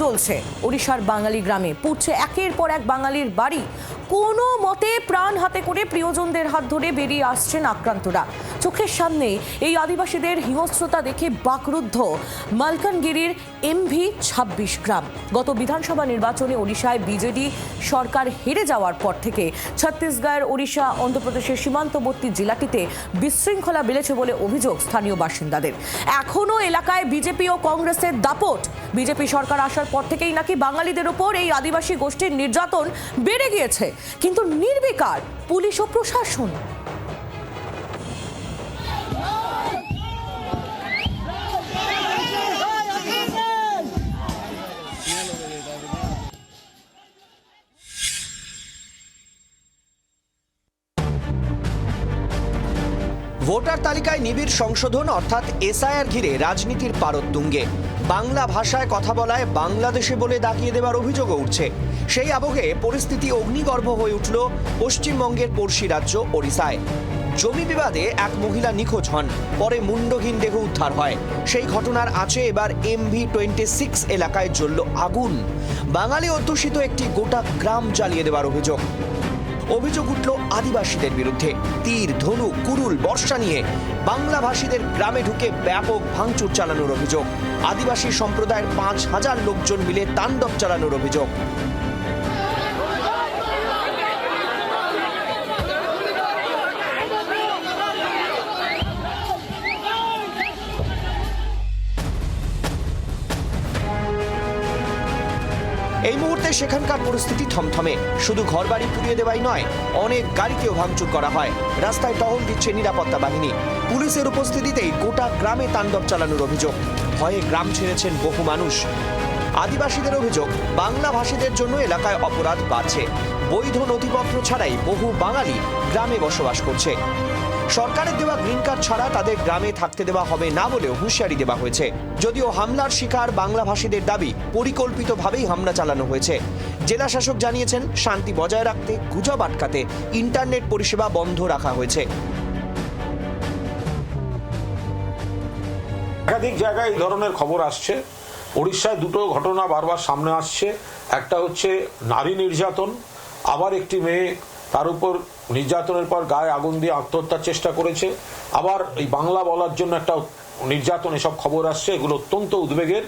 জ্বলছে। ওড়িশার বাঙালি গ্রামে পুড়ছে একের পর এক বাঙালির বাড়ি। কোনো মতে প্রাণ হাতে করে প্রিয়জনদের হাত ধরে বেরিয়ে আসছেন আক্রান্তরা। চোখের সামনে এই আদিবাসীদের হিংস্রতা দেখে বাকরুদ্ধ। মালকানগিরির এমভি ছাব্বিশ গ্রাম। গত বিধানসভা নির্বাচনে ওড়িশায় বিজেডি সরকার হেরে যাওয়ার পর থেকে ছত্তিশগড়, ওড়িশা, অন্ধ্রপ্রদেশের সীমান্তবর্তী জেলাটিতে বিশৃঙ্খলা বেড়েছে বলে অভিযোগ স্থানীয় বাসিন্দাদের। এখনও এলাকায় বিজেপি ও কংগ্রেসের দাপট। বিজেপি সরকার আসার পর থেকেই নাকি বাঙালিদের ওপর এই আদিবাসী গোষ্ঠীর নির্যাতন বেড়ে গিয়েছে। কিন্তু নির্বিকার পুলিশ ও প্রশাসন। ভোটার তালিকায় নিবিড় সংশোধন, অর্থাৎ এসআইআর ঘিরে রাজনীতির পারদ তুঙ্গে। বাংলা ভাষায় কথা বলায় বাংলাদেশে বলে দাগিয়ে দেওয়ার অভিযোগও উঠছে। সেই আবহে পরিস্থিতি অগ্নিগর্ভ হয়ে উঠল পশ্চিমবঙ্গের পড়শি রাজ্য ওড়িশায়। জমি বিবাদে এক মহিলা নিখোঁজ হন, পরে মুন্ডহীন দেহ উদ্ধার হয়। সেই ঘটনার আছে এবার এমভি টোয়েন্টি সিক্স এলাকায় জ্বলল আগুন। বাঙালি অধ্যুষিত একটি গোটা গ্রাম জ্বালিয়ে দেওয়ার অভিযোগ। অভিযোগ উঠল আদিবাসীদের বিরুদ্ধে। তীর, ধনু, কুরুল, বর্ষা নিয়ে বাংলাভাষীদের গ্রামে ঢুকে ব্যাপক ভাঙচুর চালানোর অভিযোগ। আদিবাসী সম্প্রদায়ের পাঁচ হাজার লোকজন মিলে তাণ্ডব চালানোর অভিযোগ। এই মুহূর্তে সেখানকার পরিস্থিতি থমথমে। শুধু ঘরবাড়ি পুড়িয়ে দেওয়াই নয়, অনেক গাড়িতেও ভাঙচুর করা হয়। রাস্তায় টহল দিচ্ছে নিরাপত্তা বাহিনী। পুলিশের উপস্থিতিতেই গোটা গ্রামে তাণ্ডব চালানোর অভিযোগ। ভয়ে গ্রাম ছেড়েছেন বহু মানুষ। আদিবাসীদের অভিযোগ, বাংলা ভাষীদের জন্য এলাকায় অপরাধ বাড়ছে। বৈধ নথিপত্র ছাড়াই বহু বাঙালি গ্রামে বসবাস করছে। সরকারের দেওয়া গ্রিন কার্ড ছাড়া তাদের গ্রামে থাকতে দেওয়া হবে না বলেও হুঁশিয়ারি দেওয়া হয়েছে। যদিও হামলার শিকার বাংলাভাষীদের দাবি, পরিকল্পিতভাবেই হামলা চালানো হয়েছে। জেলা শাসক জানিয়েছেন, শান্তি বজায় রাখতে, গুজব আটকাতে ইন্টারনেট পরিষেবা বন্ধ রাখা হয়েছে। একাধিক জায়গায় এই ধরনের খবর আসছে। উড়িষ্যায় দুটো ঘটনা বারবার সামনে আসছে। একটা হচ্ছে নারী নির্যাতন, আবার একটি মেয়ে তার উপর নির্যাতনের পর গায়ে আগুন দিয়ে আত্মহত্যার চেষ্টা করেছে। আবার এই বাংলা বলার জন্য একটা নির্যাতন এসব খবর আসছে, এগুলো অত্যন্ত উদ্বেগের।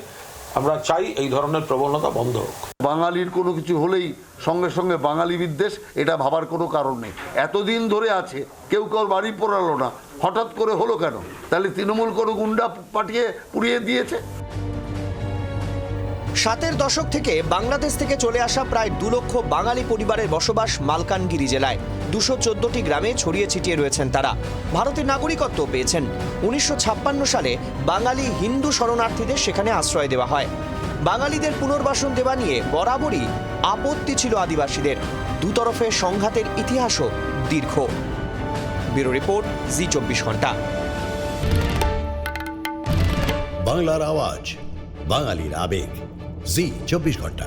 আমরা চাই এই ধরনের প্রবণতা বন্ধ হোক। বাঙালির কোনো কিছু হলেই সঙ্গে সঙ্গে বাঙালি বিদ্বেষ, এটা ভাবার কোনো কারণ নেই। এতদিন ধরে আছে, কেউ কেউ বাড়ি পোড়ালো না। হঠাৎ করে হলো কেন? তাহলে তৃণমূল কোনো গুন্ডা পাঠিয়ে পুড়িয়ে দিয়েছে? সাতের দশক থেকে বাংলাদেশ থেকে চলে আসা প্রায় দু লক্ষ বাঙালি পরিবারের বসবাস মালকানগিরি জেলায়। দুশো চোদ্দটি গ্রামে ছড়িয়ে ছিটিয়ে রয়েছেন তারা। ভারতের নাগরিকত্ব পেয়েছেন। উনিশশো ছাপ্পান্ন সালে বাঙালি হিন্দু শরণার্থীদের সেখানে আশ্রয় দেওয়া হয়। বাঙালিদের পুনর্বাসন দেওয়া নিয়ে বরাবরই আপত্তি ছিল আদিবাসীদের। দুতরফে সংঘাতের ইতিহাসও দীর্ঘ। ব্যুরো রিপোর্ট, জি চব্বিশ ঘণ্টা। বাংলার আওয়াজ, বাঙালির আবেগ। জি চব্বিশ ঘণ্টা।